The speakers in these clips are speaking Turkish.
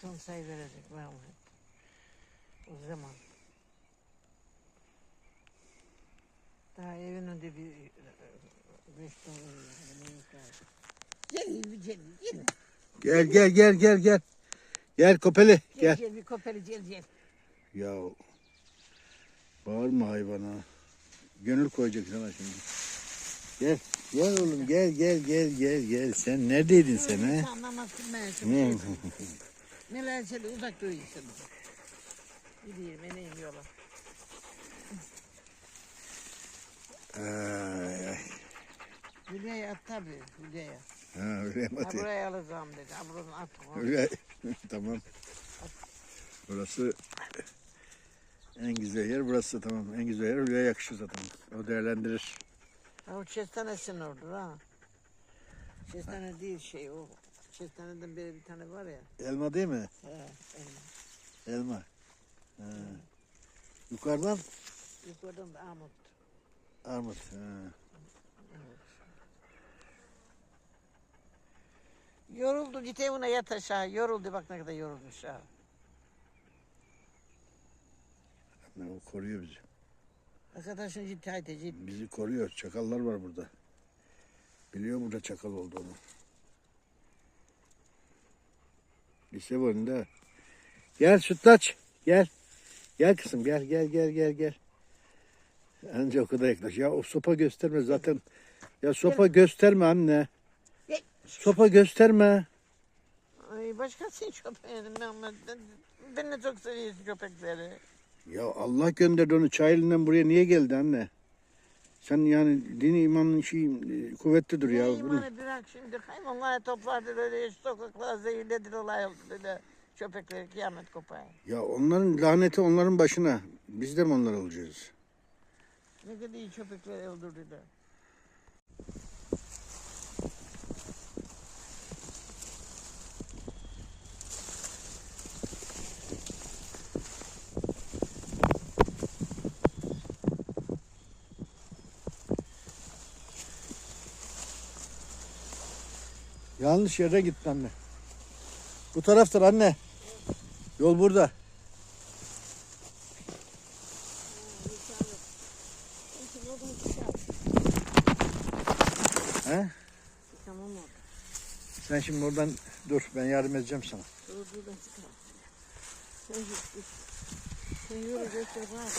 ton sayı verecek Mahmut. O zaman. Daha evin önünde bir e, beş Gel bir gel gel. Gel gel gel gel gel. Gel Kopeli Gel gel. gel bir kopeli gel gel. Ya bağırma hayvana. Gönül koyacak sana şimdi. Gel. Gel oğlum gel gel gel gel gel. Sen neredeydin sen he? Anlamazsın ben Neler şöyle uzak duruyorsun. Gideyim eneyim yola. Ay, ay. Hülya'ya at tabii Hülya'ya. Ha öyle mi Ha buraya alacağım dedi. Ha onu. Öyle. tamam. Burası en güzel yer burası tamam. En güzel yer öyle yakışır zaten. O değerlendirir. Ha o çestanesin orada ha. Çestane değil şey o. Çestaneden beri bir tane var ya. Elma değil mi? He, elma. Elma. Ha. Yukarıdan Yukarıdan da amut. armut. Ha. Yoruldu git evine yat aşağı. Yoruldu bak ne kadar yorulmuş ha. Ne, O koruyor bizi. Arkadaşın git haydi git. Bizi koruyor. Çakallar var burada. Biliyor burada çakal olduğunu. Lise önünde. Gel sütlaç. Gel. Gel kızım gel gel gel gel gel. Anca o kadar yaklaş. Ya o sopa gösterme zaten. Ya sopa gösterme anne. Sopa gösterme. Ay başkası köpeğim ben, ben, ben de çok seviyorsun köpekleri. Ya Allah gönderdi onu Çayeli'nden buraya niye geldi anne? Sen yani dini imanın şey kuvvetlidir ya. Bunu- imanı bırak şimdi hayvanları toplardı öyle sokaklar zehirlediler olay oldu böyle köpekleri kıyamet kopar. Ya onların laneti onların başına. Biz de mi onlar olacağız? Ne kadar iyi köpekleri öldürdüler. Yanlış yere gittin anne. Bu taraftır anne. Yol burada. He? Tamam mı? Sen şimdi oradan dur ben yardım edeceğim sana. Dur buradan çıkar. Sen git. Sen yürü götür bak.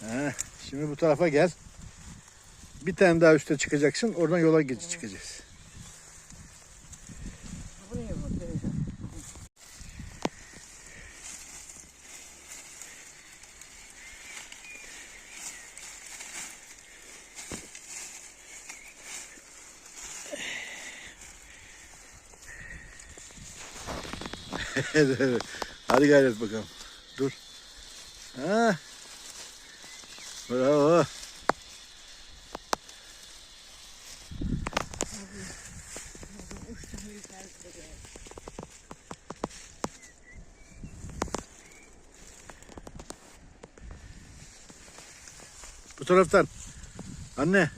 He. Şimdi bu tarafa gel. Bir tane daha üste çıkacaksın. Oradan yola geç çıkacağız. Bak. böyle. Hadi gayret bakalım. Dur. Ha. Bravo. Bu taraftan. Anne.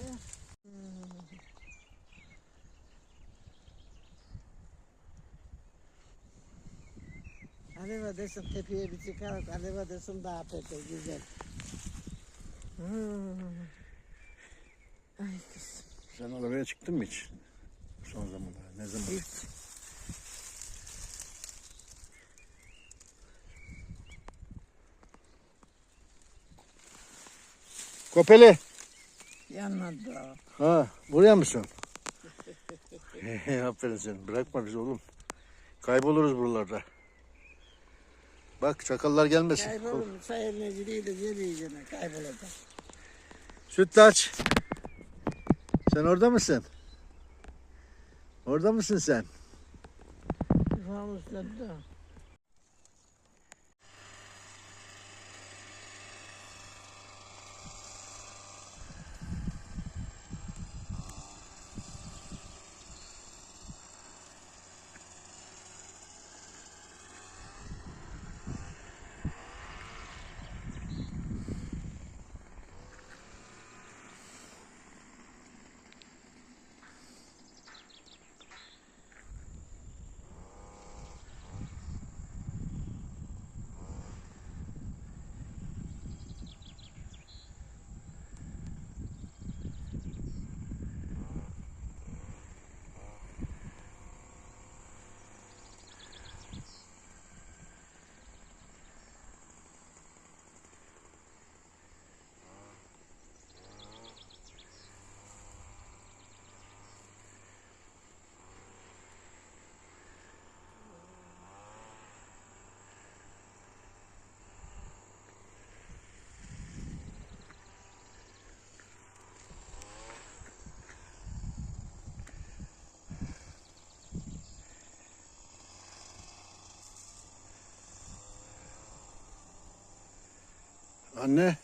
Aleva desin tepeye bir çıkarak aleva desin daha pek güzel. Ay kızım. Sen arabaya çıktın mı hiç? Son zamanlarda. Ne zaman? Hiç. Kopeli. Yanmadı. Ha, buraya mısın? Aferin sen. Bırakma bizi oğlum. Kayboluruz buralarda. Bak çakallar gelmesin. Kaybolur mu? Sayın Necili'yle geliyor gene kaybolacak. Sütlaç. Sen orada mısın? Orada mısın sen? Fanusladı. Anne.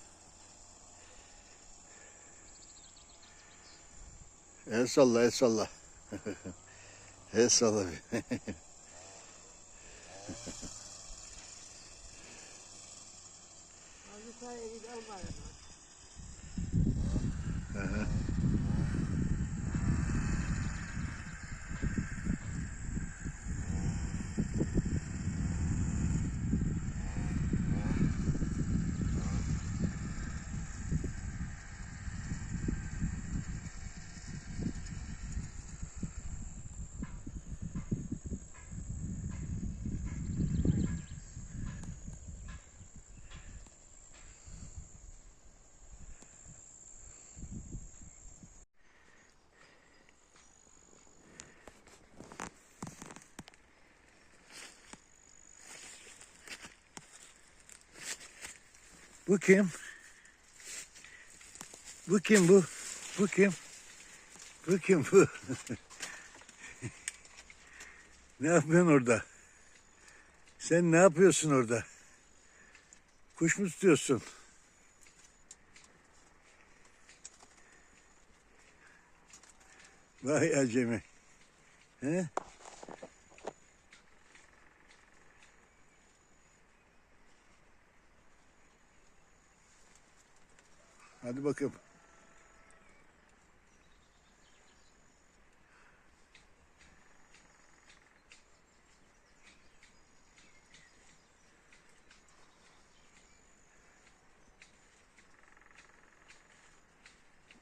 El salla, el salla. el salla. Yukarıya al bari. Bu kim? Bu kim bu? Bu kim? Bu kim bu? ne yapıyorsun orada? Sen ne yapıyorsun orada? Kuş mu tutuyorsun? Vay acemi. He?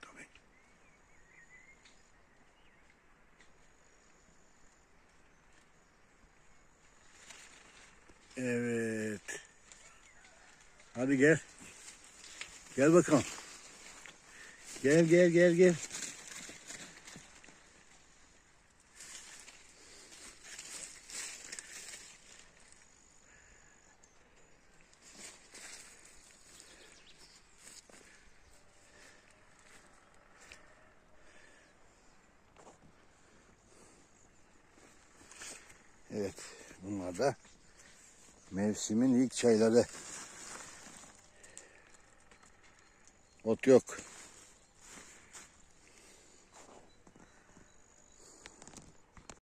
Tabii. Evet. Hadi gel. Gel bakalım. Gel gel gel gel. Evet, bunlar da mevsimin ilk çayları. Ot yok.